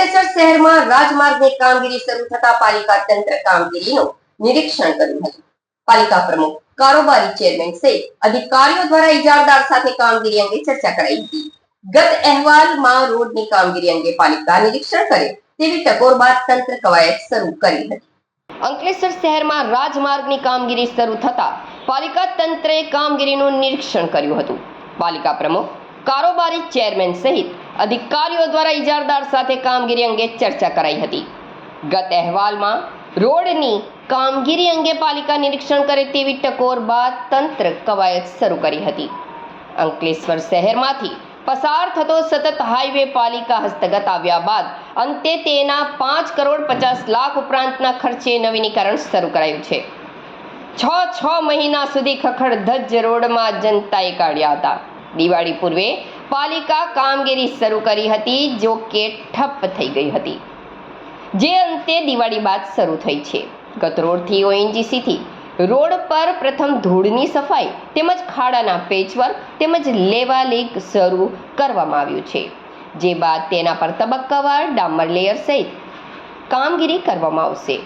અંકલેશ્વર શહેરમાં રાજમાર્ગની કામગીરી શરૂ થતા પાલિકા તંત્ર કામગીરીનું નિરીક્ષણ કર્યું હતું. પાલિકા પ્રમુખ, કારોબારી ચેરમેન સહિત અધિકારીઓ દ્વારા ઇજારદાર સાથે કામગીરી અંગે ચર્ચા કરાઈ હતી. ગત અહેવાલમાં રોડની કામગીરી અંગે પાલિકા નિરીક્ષણ કરે તેવી ટકોર બાદ તંત્ર કવાયત શરૂ કરી હતી. અંકલેશ્વર શહેરમાં રાજમાર્ગની કામગીરી શરૂ થતા પાલિકા તંત્રે કામગીરીનું નિરીક્ષણ કર્યું હતું. પાલિકા પ્રમુખ, કારોબારી ચેરમેન સહિત અધિકારીઓ દ્વારા ઇજારદાર સાથે કામગીરી અંગે ચર્ચા કરાઈ હતી. ગત અહેવાલમાં રોડની કામગીરી અંગે પાલિકા નિરીક્ષણ કરે તેવી ટકોર બાદ તંત્ર કવાયત શરૂ કરી હતી. અંકલેશ્વર શહેરમાંથી પસાર થતો સતત હાઈવે પાલિકા હસ્તગત આવ્યા બાદ અંતે તેના પાંચ કરોડ પચાસ લાખ ઉપરાંતના ખર્ચે નવીનીકરણ શરૂ કરાયું છે. છ છ મહિના સુધી ખખડધજ રોડમાં જનતાએ કાઢ્યા હતા. દિવાળી પૂર્વે પાલિકા કામગીરી શરૂ કરી હતી જો કે ઠપ થઈ ગઈ હતી. જે અંતે દિવાળી બાદ શરૂ થઈ છે. ગત રોડથી ઓએનજીસીથી રોડ પર પ્રથમ ધૂળની સફાઈ તેમજ ખાડાના પેચવર્ક તેમજ લેવા લીક શરૂ કરવામાં આવ્યું છે. જે બાદ તેના પર તબક્કાવાર ડામર લેયર સહિત કામગીરી કરવામાં આવશે.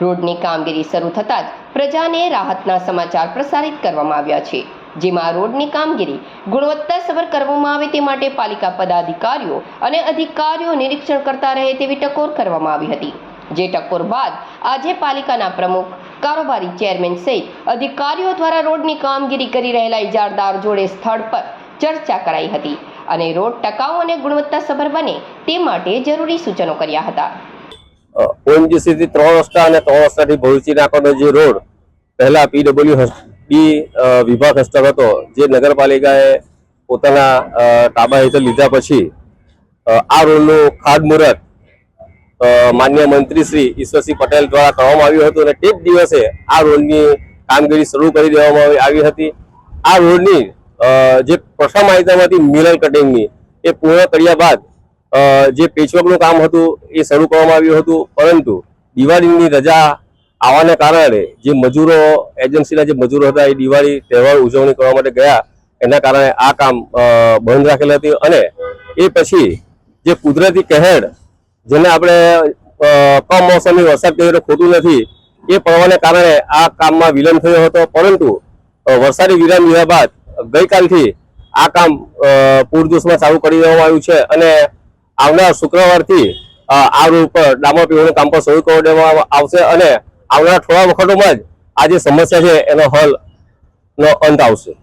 રોડની કામગીરી શરૂ થતાં જ પ્રજાને રાહતના સમાચાર પ્રસારિત કરવામાં આવ્યા છે. જેમાં રોડની કામગીરી ગુણવત્તાસભર કરવામાં આવે તે માટે પાલિકા પદાધિકારીઓ અને અધિકારીઓ નિરીક્ષણ કરતા રહે તેવી ટકોર કરવામાં આવી હતી. જે ટકોર બાદ આજે પાલિકાના પ્રમુખ, કારોબારી ચેરમેન સહિત અધિકારીઓ દ્વારા રોડની કામગીરી કરી રહેલા ઇજારદાર જોડે સ્થળ પર ચર્ચા કરાઈ હતી અને રોડ ટકાઉ અને ગુણવત્તાસભર બને તે માટે જરૂરી સૂચનો કર્યા હતા. ઓએનજીસી થી ત્રણ રસ્તા અને ત્રણ રસ્તાથી ભવિષ્ય નાખવાનો જે રોડ, પહેલા પીડબ્લ્યુ ડી વિભાગ હસ્તક હતો. જે નગરપાલિકાએ પોતાના તાબા હેઠળ લીધા પછી આ રોડનું ખાતમુહૂર્ત માન્ય મંત્રી શ્રી ઈશ્વરસિંહ પટેલ દ્વારા કરવામાં આવ્યું હતું અને તે જ દિવસે આ રોડની કામગીરી શરૂ કરી દેવામાં આવી- હતી. આ રોડની જે પ્રથમ આઇટમ હતી મિરર કટિંગની, એ પૂર્ણ કર્યા બાદ જે પેચવર્કનું કામ હતું એ શરૂ કરવામાં આવ્યું હતું. પરંતુ દિવાળીની રજા આવવાને કારણે જે મજૂરો એજન્સીના જે મજૂરો હતા એ દિવાળી તહેવાર ઉજવણી કરવા માટે ગયા, એના કારણે આ કામ બંધ રાખેલ હતી અને એ પછી જે કુદરતી કહેર, જેને આપણે કમોસમી વરસાદ કહીએ ખોટું નથી, એ પડવાને કારણે આ કામમાં વિલંબ થયો હતો. પરંતુ વરસાદી વિરામ લીધા બાદ ગઈકાલથી આ કામ પૂરજોશમાં ચાલુ કરી દેવામાં આવ્યું છે અને આવનાર શુક્રવારથી આ રોડ પર ડામર પીવાનું કામ પર શરૂ કરી દેવામાં આવશે અને આવનાર થોડા વખતોમાં જ આ જે સમસ્યા છે એનો હલનો અંત આવશે.